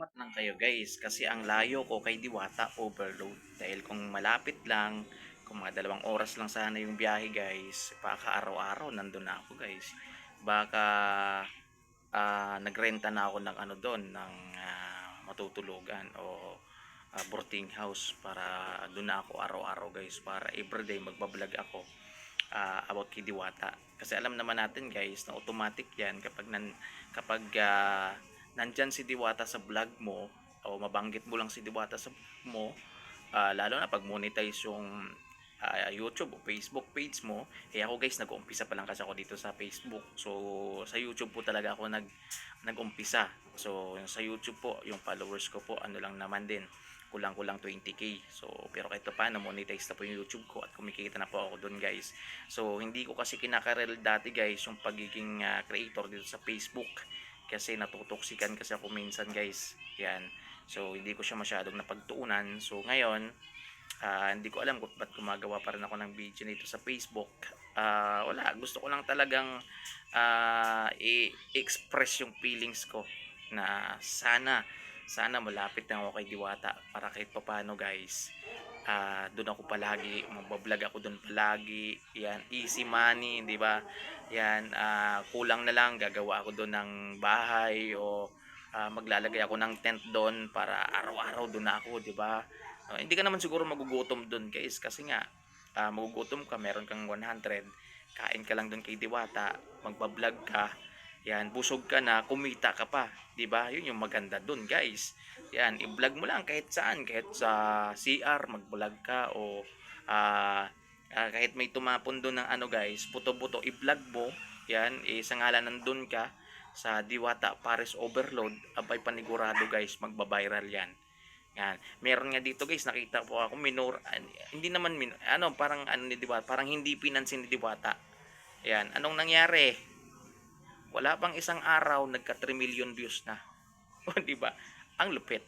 Mat lang kayo guys kasi ang layo ko kay Diwata overload. Dahil kung malapit lang kung mga dalawang oras lang sana yung biyahe guys baka araw-araw nandun na ako guys. Baka ah, nagrenta na ako ng ano doon ng ah, matutulugan o ah, boarding house para doon na ako araw-araw guys para everyday magbablog ako ah, about kay Diwata. Kasi alam naman natin guys na automatic yan kapag nan kapag ah, nandyan si Diwata sa vlog mo o mabanggit mo lang si Diwata sa mo ah, lalo na pag monetize yung ah, YouTube o Facebook page mo eh ako guys nag-uumpisa pa lang kasi ako dito sa Facebook so sa YouTube po talaga ako nag nag-umpisa so sa YouTube po yung followers ko po ano lang naman din kulang-kulang 20k. So, pero kahit pa paano, monetize na po yung YouTube ko at kumikita na po ako doon guys. So, hindi ko kasi kinakarel dati guys yung pagiging ah, creator dito sa Facebook. Kasi natutoksikan kasi ako minsan guys. Yan. So, hindi ko siya masyadong napagtuunan. So, ngayon, ah, hindi ko alam kung ba't gumagawa pa rin ako ng video nito sa Facebook. Ah, wala, gusto ko lang talagang ah, i-express yung feelings ko na sana sana malapit na ako kay Diwata para kahit papano guys. Ah doon ako palagi magbablog ako doon palagi. Yan easy money di ba? Yan ah, kulang na lang gagawa ako doon ng bahay o ah, maglalagay ako ng tent doon para araw-araw doon ako di ba? Ah, hindi ka naman siguro magugutom doon guys kasi nga ah, magugutom ka meron kang 100 kain ka lang doon kay Diwata magbablog ka yan, busog ka na, kumita ka pa. 'Di ba? Yun yung maganda doon, guys. Yan, i-vlog mo lang kahit saan, kahit sa CR mag-vlog ka o ah, ah, kahit may tumapon doon ng ano, guys, puto-puto i-vlog mo. Yan, eh, sa ngalan nandun ka sa Diwata Paris Overload, abay panigurado, guys, magba-viral 'yan. Yan. Meron nga dito, guys, nakita po ako minor hindi naman min ano, parang ano ni Diwata, parang hindi pinansin ni Diwata. Yan, anong nangyari? Wala pang isang araw nagka 3 million views na. Di ba? Ang lupit.